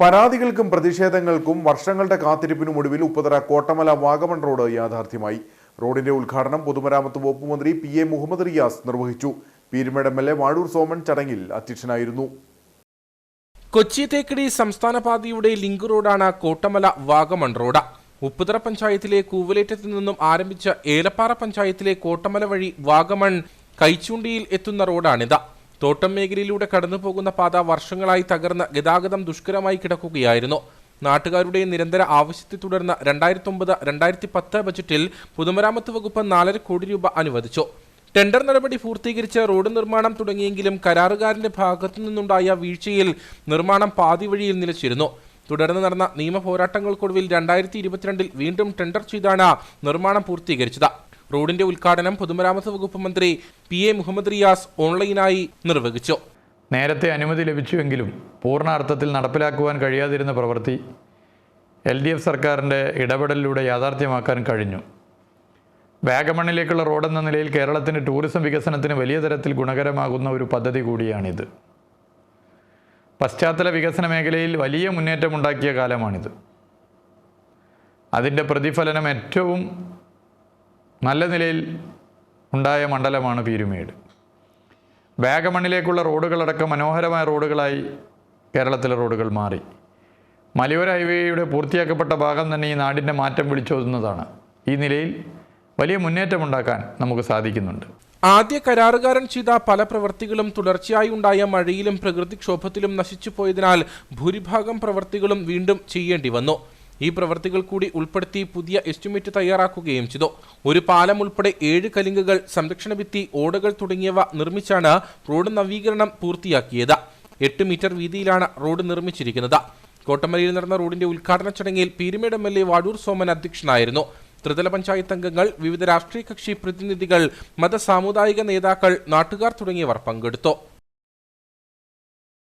പരാതികൾക്കും പ്രതിഷേധങ്ങൾക്കും വർഷങ്ങളുടെ കാത്തിരിപ്പിനും ഒടുവിൽ ഉപ്പുതറ കോട്ടമല വാഗമൺ റോഡ് യാഥാർത്ഥ്യമായി. റോഡിന്റെ ഉദ്ഘാടനം പൊതുമരാമത്ത് വകുപ്പ് മന്ത്രി പി എ മുഹമ്മദ് റിയാസ് നിർവഹിച്ചു. Peerumedu M L A Vazhoor Soman ചടങ്ങിൽ അധ്യക്ഷനായിരുന്നു. കൊച്ചി തേക്കടി സംസ്ഥാന പാതയുടെ ലിങ്ക് റോഡാണ് കോട്ടമല വാഗമൺ റോഡ്. ഉപ്പുതറ പഞ്ചായത്തിലെ കൂവലേറ്റത്തു നിന്നും ആരംഭിച്ച ഏലപ്പാറ പഞ്ചായത്തിലെ കോട്ടമല വഴി വാഗമൺ കൈച്ചൂണ്ടിയിൽ എത്തുന്ന റോഡാണിത്. തോട്ടം മേഖലയിലൂടെ കടന്നു പോകുന്ന പാത വർഷങ്ങളായി തകർന്ന് ഗതാഗതം ദുഷ്കരമായി കിടക്കുകയായിരുന്നു. നാട്ടുകാരുടെ നിരന്തര ആവശ്യത്തെ തുടർന്ന് രണ്ടായിരത്തി ഒമ്പത് രണ്ടായിരത്തി പത്ത് ബജറ്റിൽ പൊതുമരാമത്ത് വകുപ്പ് നാലര കോടി രൂപ അനുവദിച്ചു. ടെൻഡർ നടപടി പൂർത്തീകരിച്ച് റോഡ് നിർമ്മാണം തുടങ്ങിയെങ്കിലും കരാറുകാരന്റെ ഭാഗത്തു നിന്നുണ്ടായ വീഴ്ചയിൽ നിർമ്മാണം പാതി വഴിയിൽ നിലച്ചിരുന്നു. തുടർന്ന് നടന്ന നിയമ പോരാട്ടങ്ങൾക്കൊടുവിൽ രണ്ടായിരത്തി ഇരുപത്തിരണ്ടിൽ വീണ്ടും ടെൻഡർ ചെയ്താണ് നിർമ്മാണം പൂർത്തീകരിച്ചത്. റോഡിന്റെ ഉദ്ഘാടനം പൊതുമരാമത്ത് വകുപ്പ് മന്ത്രി പി എ മുഹമ്മദ് റിയാസ് ഓൺലൈനായി നിർവഹിച്ചു. നേരത്തെ അനുമതി ലഭിച്ചുവെങ്കിലും പൂർണാർത്ഥത്തിൽ നടപ്പിലാക്കുവാൻ കഴിയാതിരുന്ന പ്രവൃത്തി എൽ ഡി എഫ് സർക്കാരിന്റെ ഇടപെടലിലൂടെ യാഥാർത്ഥ്യമാക്കാൻ കഴിഞ്ഞു. വാഗമണ്ണിലേക്കുള്ള റോഡെന്ന നിലയിൽ കേരളത്തിന്റെ ടൂറിസം വികസനത്തിന് വലിയ തരത്തിൽ ഗുണകരമാകുന്ന ഒരു പദ്ധതി കൂടിയാണിത്. പശ്ചാത്തല വികസന മേഖലയിൽ വലിയ മുന്നേറ്റമുണ്ടാക്കിയ കാലമാണിത്. അതിന്റെ പ്രതിഫലനം ഏറ്റവും നല്ല നിലയിൽ ഉണ്ടായ മണ്ഡലമാണ് പീരുമേട്. വാഗമണ്ണിലേക്കുള്ള റോഡുകളടക്കം മനോഹരമായ റോഡുകളായി കേരളത്തിലെ റോഡുകൾ മാറി. മലയോര ഹൈവേയുടെ പൂർത്തിയാക്കപ്പെട്ട ഭാഗം തന്നെ ഈ നാടിന്റെ മാറ്റം വിളിച്ചോതുന്നതാണ്. ഈ നിലയിൽ വലിയ മുന്നേറ്റമുണ്ടാക്കാൻ നമുക്ക് സാധിക്കുന്നുണ്ട്. ആദ്യ കരാറുകാരൻ ചെയ്ത പല പ്രവൃത്തികളും തുടർച്ചയായി ഉണ്ടായ മഴയിലും പ്രകൃതിക്ഷോഭത്തിലും നശിച്ചു പോയതിനാൽ ഭൂരിഭാഗം പ്രവൃത്തികളും വീണ്ടും ചെയ്യേണ്ടി വന്നു. ഈ പ്രവൃത്തികൾ കൂടി ഉൾപ്പെടുത്തി പുതിയ എസ്റ്റിമേറ്റ് തയ്യാറാക്കുകയും ചെയ്തു. ഒരു പാലം ഉൾപ്പെടെ ഏഴ് കലിങ്കുകൾ സംരക്ഷണ ഭിത്തി ഓടകൾ തുടങ്ങിയവ നിർമ്മിച്ചാണ് റോഡ് നവീകരണം പൂർത്തിയാക്കിയത്. എട്ട് മീറ്റർ വീതിയിലാണ് റോഡ് നിർമ്മിച്ചിരിക്കുന്നത്. കോട്ടമലയിൽ നടന്ന റോഡിന്റെ ഉദ്ഘാടന ചടങ്ങിൽ Peerumedu M L A Vazhoor Soman അധ്യക്ഷനായിരുന്നു. ത്രിതല പഞ്ചായത്ത് അംഗങ്ങൾ വിവിധ രാഷ്ട്രീയ കക്ഷി പ്രതിനിധികൾ മത സാമുദായിക നേതാക്കൾ നാട്ടുകാർ തുടങ്ങിയവർ പങ്കെടുത്തു.